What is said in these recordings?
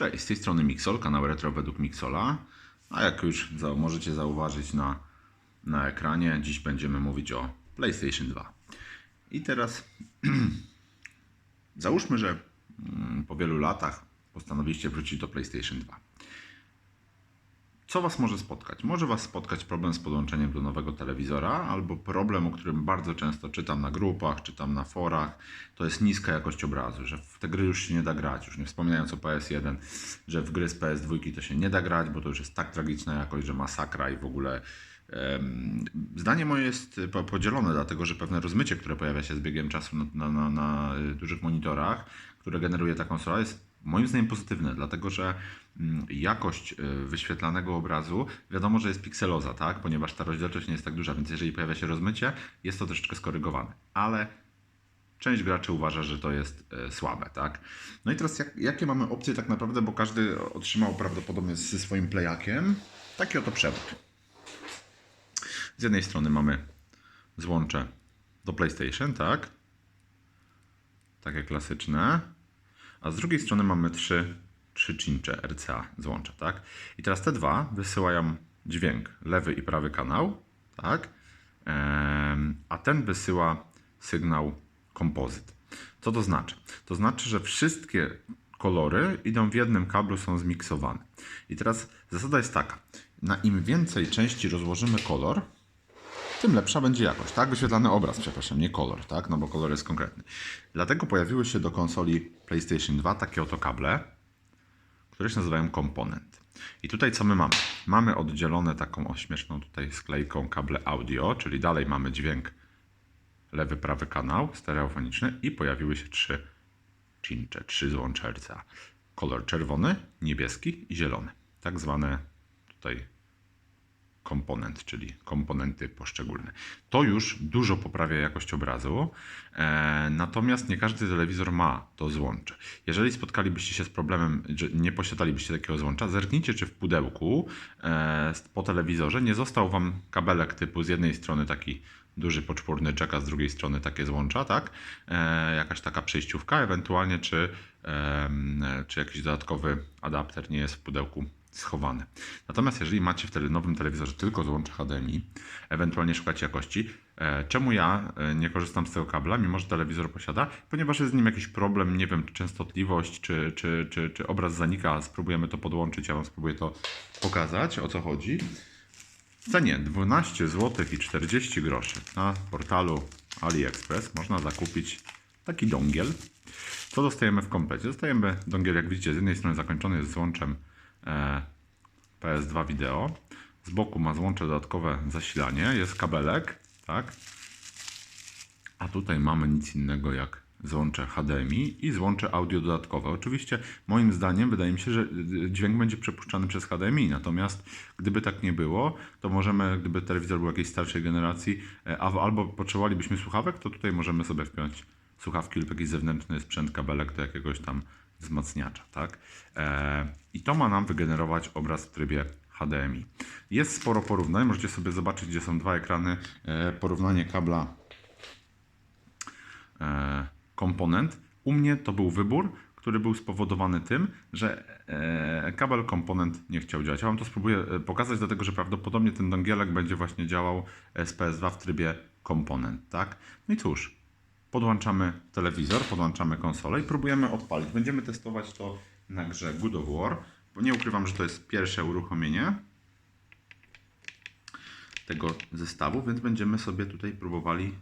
Cześć, z tej strony Mixol, kanał Retro według Mixola. A jak już możecie zauważyć na, na ekranie, dziś będziemy mówić o PlayStation 2. I teraz załóżmy, że mm, po wielu latach postanowiliście wrócić do PlayStation 2. Co Was może spotkać? Może Was spotkać problem z podłączeniem do nowego telewizora, albo problem, o którym bardzo często czytam na grupach, czytam na forach, to jest niska jakość obrazu, że w te gry już się nie da grać, już nie wspominając o PS1, że w gry z PS2 to się nie da grać, bo to już jest tak tragiczna jakość, że masakra i w ogóle zdanie moje jest po- podzielone, dlatego że pewne rozmycie, które pojawia się z biegiem czasu na, na, na, na y, dużych monitorach, które generuje ta konsola jest moim zdaniem pozytywne, dlatego że mm, jakość y, wyświetlanego obrazu wiadomo, że jest pikseloza, tak? ponieważ ta rozdzielczość nie jest tak duża, więc jeżeli pojawia się rozmycie, jest to troszeczkę skorygowane. Ale część graczy uważa, że to jest e, słabe, tak? No i teraz jak, jakie mamy opcje tak naprawdę, bo każdy otrzymał prawdopodobnie ze swoim playakiem taki oto przewód. Z jednej strony mamy złącze do PlayStation, tak? Takie klasyczne. A z drugiej strony mamy trzy, trzy cincze RCA złącza, tak? I teraz te dwa wysyłają dźwięk, lewy i prawy kanał, tak? A ten wysyła sygnał kompozyt. Co to znaczy? To znaczy, że wszystkie kolory idą w jednym kablu, są zmiksowane. I teraz zasada jest taka. Na im więcej części rozłożymy kolor, tym lepsza będzie jakość, tak? Wyświetlany obraz, przepraszam, nie kolor, tak? No bo kolor jest konkretny. Dlatego pojawiły się do konsoli PlayStation 2 takie oto kable, które się nazywają komponent. I tutaj co my mamy? Mamy oddzielone taką ośmieszną tutaj sklejką kable audio, czyli dalej mamy dźwięk lewy, prawy kanał stereofoniczny i pojawiły się trzy cincze, trzy złącze RCA. Kolor czerwony, niebieski i zielony. Tak zwane tutaj komponent, czyli komponenty poszczególne. To już dużo poprawia jakość obrazu, e, natomiast nie każdy telewizor ma to złącze. Jeżeli spotkalibyście się z problemem, że nie posiadalibyście takiego złącza, zerknijcie, czy w pudełku e, po telewizorze nie został Wam kabelek typu z jednej strony taki duży poczwórny jack, a z drugiej strony takie złącza, tak? E, jakaś taka przejściówka, ewentualnie czy, em, czy jakiś dodatkowy adapter nie jest w pudełku schowany. Natomiast jeżeli macie w nowym telewizorze tylko złącze HDMI, ewentualnie szukacie jakości, e, czemu ja e, nie korzystam z tego kabla, mimo że telewizor posiada? Ponieważ jest z nim jakiś problem, nie wiem, czy częstotliwość, czy, czy, czy, czy obraz zanika, spróbujemy to podłączyć, ja Wam spróbuję to pokazać, o co chodzi. W cenie 12 zł i 40 groszy na portalu AliExpress można zakupić taki dongiel. Co dostajemy w komplecie? Dostajemy dongiel, jak widzicie, z jednej strony zakończony jest złączem PS2 wideo. Z boku ma złącze dodatkowe zasilanie, jest kabelek, tak? A tutaj mamy nic innego jak złącze HDMI i złącze audio dodatkowe. Oczywiście moim zdaniem wydaje mi się, że dźwięk będzie przepuszczany przez HDMI, natomiast gdyby tak nie było, to możemy, gdyby telewizor był jakiejś starszej generacji, e, albo potrzebowalibyśmy słuchawek, to tutaj możemy sobie wpiąć słuchawki lub jakiś zewnętrzny sprzęt, kabelek do jakiegoś tam wzmacniacza, tak? E, I to ma nam wygenerować obraz w trybie HDMI. Jest sporo porównań, możecie sobie zobaczyć, gdzie są dwa ekrany, e, porównanie kabla e, komponent. U mnie to był wybór, który był spowodowany tym, że kabel komponent nie chciał działać. Ja Wam to spróbuję pokazać, dlatego że prawdopodobnie ten dongielek będzie właśnie działał z PS2 w trybie komponent, tak? No i cóż, podłączamy telewizor, podłączamy konsolę i próbujemy odpalić. Będziemy testować to na grze Good of War, bo nie ukrywam, że to jest pierwsze uruchomienie tego zestawu, więc będziemy sobie tutaj próbowali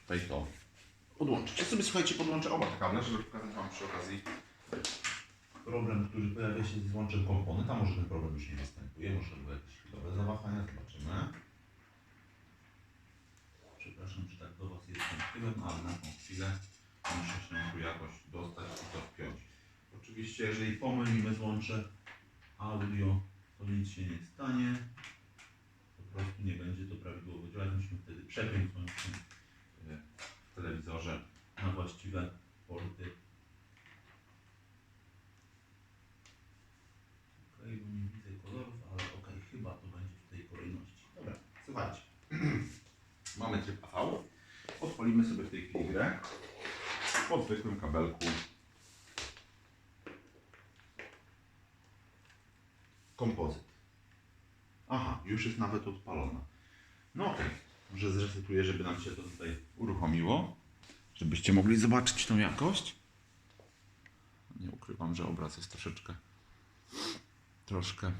tutaj to podłączyć. Ja sobie słuchajcie, podłączę oba te kable, żeby pokazać Wam przy okazji problem, który pojawia się z złączem komponent, a może ten problem już nie występuje, może były jakieś chwilowe zawahania, zobaczymy. Przepraszam, że tak do Was jestem tyłem, ale na tą chwilę muszę się tu jakoś dostać i to wpiąć. Oczywiście, jeżeli pomylimy złącze audio, to nic się nie stanie. Po prostu nie będzie to prawidłowo działać. Musimy wtedy przepiąć e, w telewizorze na właściwe porty. Okej, bo nie widzę kolorów, ale okej, chyba to będzie w tej kolejności. Dobra, słuchajcie. Mamy tryb AV. Od odpalimy sobie w tej chwili grę po zwykłym kabelku kompozyt. Aha, już jest nawet odpalona. No okej, może zresetuję, żeby nam się to tutaj uruchomiło, żebyście mogli zobaczyć tą jakość. Nie ukrywam, że obraz jest troszeczkę, troszkę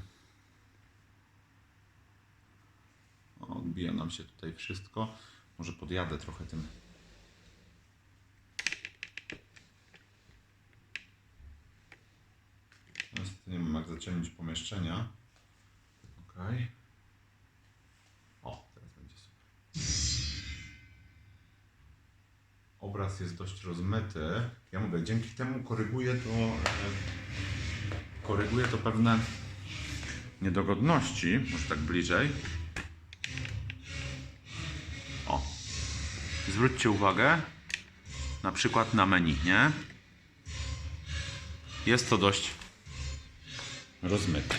Odbija nam się tutaj wszystko. Może podjadę trochę tym. Niestety nie mam jak zaciemnić pomieszczenia. Ok. O, teraz będzie super. Obraz jest dość rozmyty. Ja mówię, dzięki temu koryguje to, e, koryguje to pewne niedogodności. Może tak bliżej. O. Zwróćcie uwagę na przykład na menu, nie? Jest to dość rozmyte.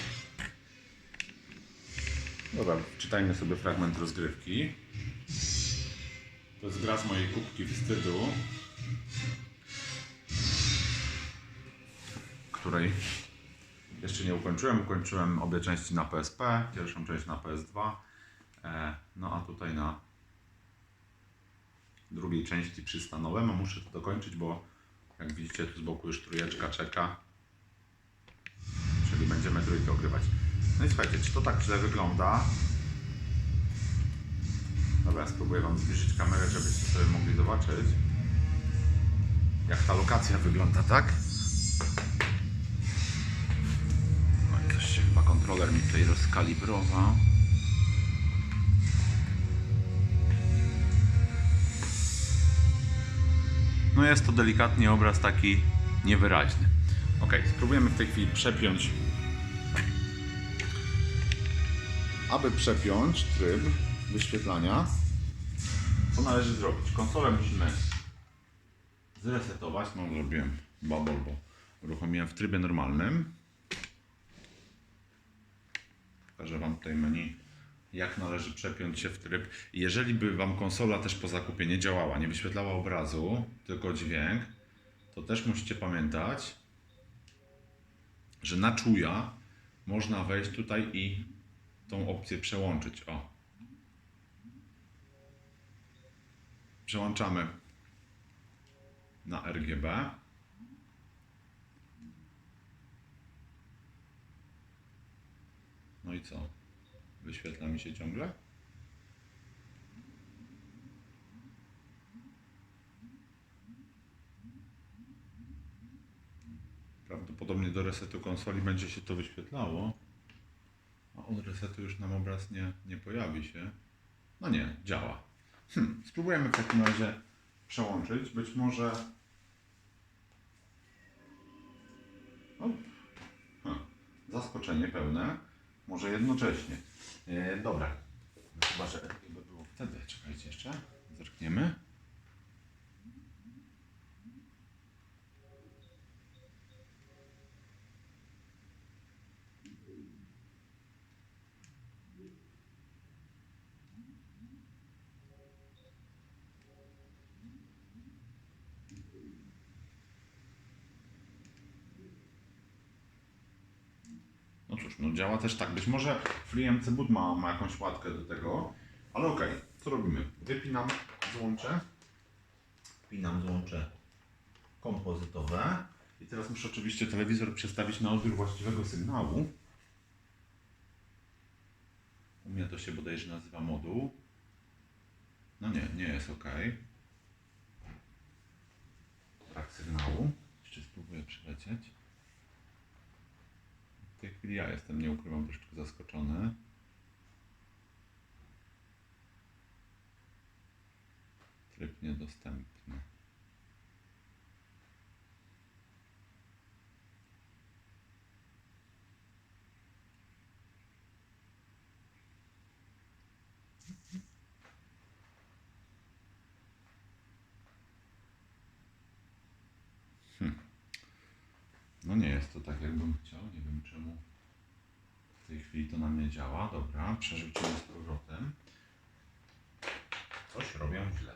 Dobra, czytajmy sobie fragment rozgrywki. To jest gra z mojej kubki wstydu, której jeszcze nie ukończyłem. Ukończyłem obie części na PSP, pierwszą część na PS2. E, no a tutaj na drugiej części przystanąłem, a muszę to dokończyć, bo jak widzicie tu z boku już trójeczka czeka. Czyli będziemy trójkę ogrywać. No i słuchajcie, czy to tak źle wygląda? Dobra, spróbuję Wam zbliżyć kamerę, żebyście sobie mogli zobaczyć jak ta lokacja wygląda, tak? No i coś się chyba kontroler mi tutaj rozkalibrował. No jest to delikatnie obraz taki niewyraźny. Ok, spróbujemy w tej chwili przepiąć. Aby przepiąć tryb wyświetlania, co należy zrobić? Konsolę musimy zresetować. No zrobiłem bubble, bo uruchomiłem w trybie normalnym. Pokażę Wam tutaj menu, jak należy przepiąć się w tryb. Jeżeli by Wam konsola też po zakupie nie działała, nie wyświetlała obrazu, tylko dźwięk, to też musicie pamiętać, że na czuja można wejść tutaj i tą opcję przełączyć. O. Przełączamy na RGB. No i co? Wyświetla mi się ciągle? Prawdopodobnie do resetu konsoli będzie się to wyświetlało. A od resetu już nam obraz nie, nie pojawi się. No nie, działa. Hm, spróbujemy w takim razie przełączyć. Być może. O, hm, zaskoczenie pełne. Może jednocześnie. E, dobra. Chyba, że by było wtedy. Czekajcie jeszcze. Zerkniemy. No działa też tak. Być może FreeMC Boot ma, ma jakąś łatkę do tego, ale okej, co robimy? Wypinam złącze. Wpinam złącze kompozytowe. I teraz muszę oczywiście telewizor przestawić na odbiór właściwego sygnału. U mnie to się bodajże nazywa moduł. No nie, nie jest ok. Brak sygnału. Jeszcze spróbuję przylecieć. Tej chwili ja jestem, nie ukrywam, troszeczkę zaskoczony. Tryb niedostępny. No nie jest to tak, jakbym chciał. Nie wiem czemu w tej chwili to na mnie działa. Dobra, przerzucimy z powrotem. Coś robią źle.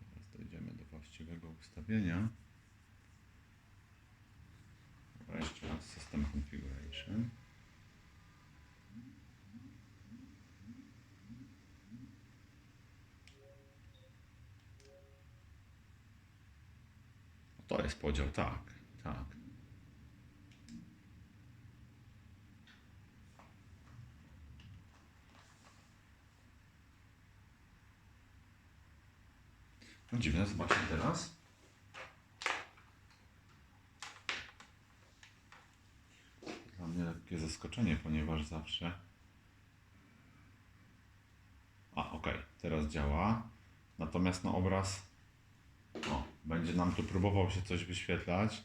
Teraz dojdziemy do właściwego ustawienia. Dobra, jeszcze System Configuration. Jest podział, tak, tak. No dziwne, zobaczcie teraz. Dla mnie lekkie zaskoczenie, ponieważ zawsze... A, ok, teraz działa. Natomiast na obraz o, będzie nam tu próbował się coś wyświetlać.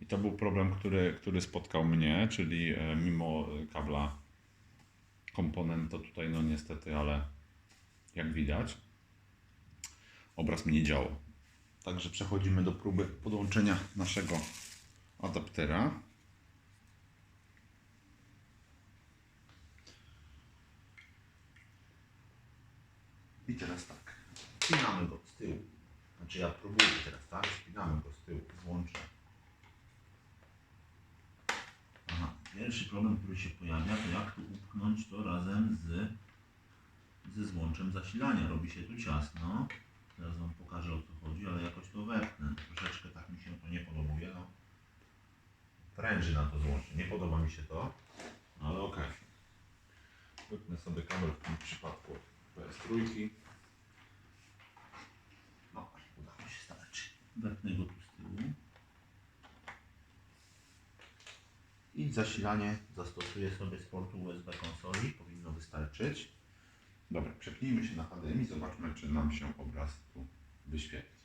I to był problem, który, który spotkał mnie, czyli e, mimo kabla komponent to tutaj no niestety, ale jak widać obraz mi nie działał. Także przechodzimy do próby podłączenia naszego adaptera. I teraz tak, spinamy go z tyłu. Znaczy ja próbuję teraz, tak? Spinamy go z tyłu, złączę. Aha, pierwszy problem, który się pojawia, to jak tu upchnąć to razem z, ze złączem zasilania. Robi się tu ciasno. Teraz Wam pokażę o co chodzi, ale jakoś to wepchnę. Troszeczkę tak mi się to nie podobuje. No. Pręży na to złącze. Nie podoba mi się to, ale okej. Wypnę sobie kabel w tym przypadku PS3. No, udało się starczy. Wepnę go tu z tyłu. I zasilanie zastosuję sobie z portu USB konsoli. Powinno wystarczyć. Dobra, przepnijmy się na HDMI, zobaczmy, czy nam się obraz tu wyświetli.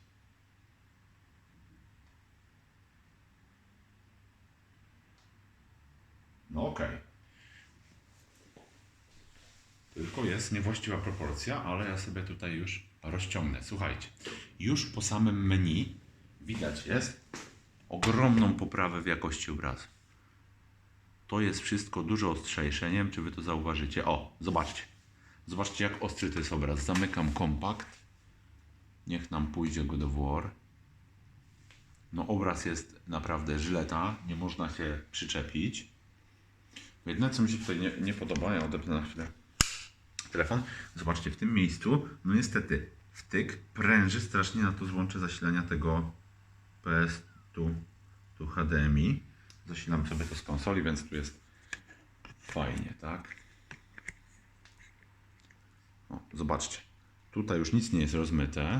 No okej. Tylko jest niewłaściwa proporcja, ale ja sobie tutaj już rozciągnę. Słuchajcie, już po samym menu widać jest ogromną poprawę w jakości obrazu. To jest wszystko dużo ostrzejsze. Nie wiem, czy wy to zauważycie. O, zobaczcie. Zobaczcie, jak ostry to jest obraz. Zamykam kompakt. Niech nam pójdzie go do War. No, obraz jest naprawdę żyleta. Nie można się przyczepić. Jedyne, co mi się tutaj nie, nie podoba, ja odepnę na chwilę telefon. Zobaczcie, w tym miejscu, no niestety, wtyk pręży strasznie na to złącze zasilania tego PS tu, tu HDMI. Zasilam sobie to z konsoli, więc tu jest fajnie, tak? O, zobaczcie. Tutaj już nic nie jest rozmyte.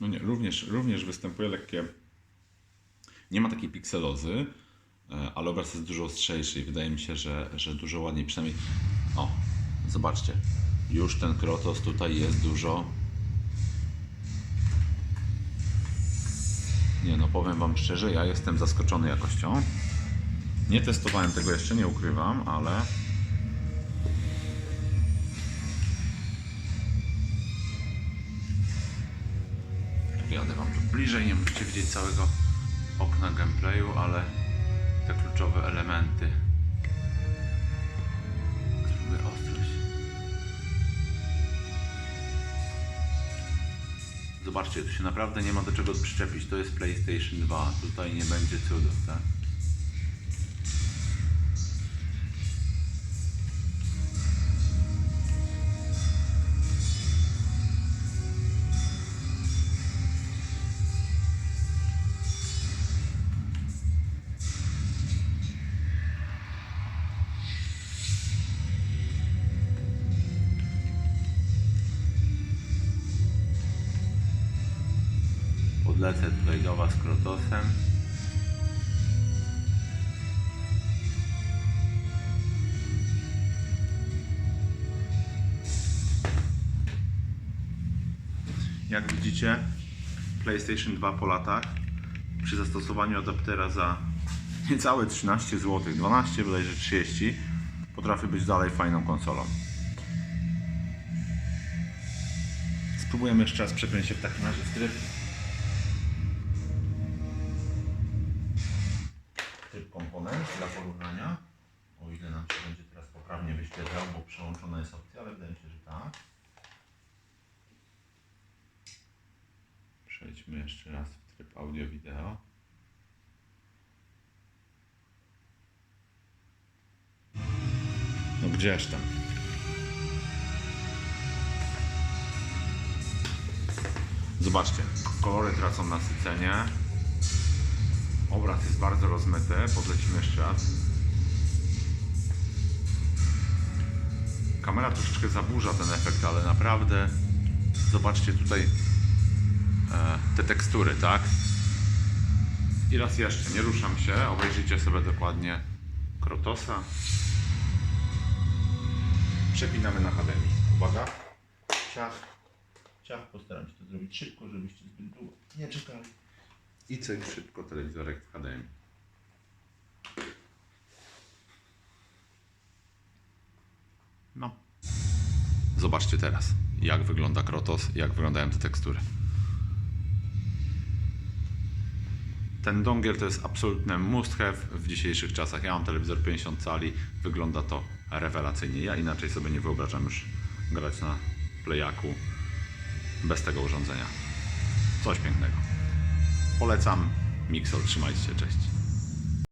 No nie, również, również występuje lekkie. Nie ma takiej pikselozy, e, ale obraz jest dużo ostrzejszy i wydaje mi się, że, że dużo ładniej. Przynajmniej. O, zobaczcie. Już ten krotos tutaj jest dużo. Nie no, powiem Wam szczerze, ja jestem zaskoczony jakością. Nie testowałem tego jeszcze, nie ukrywam, ale. Bliżej, nie musicie widzieć całego okna gameplayu, ale te kluczowe elementy. Spróbuję ostrość. Zobaczcie, tu się naprawdę nie ma do czego przyczepić. To jest PlayStation 2. Tutaj nie będzie cudów, tak? Podlecę tutaj do Was krotosem. Jak widzicie, PlayStation 2 po latach przy zastosowaniu adaptera za niecałe 13 zł, 12 bodajże 30, potrafi być dalej fajną konsolą. Spróbujemy jeszcze raz przekręcić się w takim razie w tryb. Komponent dla porównania. O ile nam się będzie teraz poprawnie wyświetlał, bo przełączona jest opcja, ale wydaje mi się, że tak. Przejdźmy jeszcze raz w tryb audio-wideo. No gdzież tam? Zobaczcie, kolory tracą nasycenie. Obraz jest bardzo rozmyty. Podlecimy jeszcze raz. Kamera troszeczkę zaburza ten efekt, ale naprawdę zobaczcie tutaj e, te tekstury, tak? I raz jeszcze, nie ruszam się, obejrzyjcie sobie dokładnie Krotosa. Przepinamy na HDMI. Uwaga. Ciach. Ciach, postaram się to zrobić szybko, żebyście zbyt długo nie czekali. I cyk, szybko telewizorek w HDMI. No. Zobaczcie teraz, jak wygląda Krotos, jak wyglądają te tekstury. Ten dongiel to jest absolutny must have w dzisiejszych czasach. Ja mam telewizor 50 cali, wygląda to rewelacyjnie. Ja inaczej sobie nie wyobrażam już grać na playaku bez tego urządzenia. Coś pięknego. Polecam. Mixol, trzymajcie się, cześć.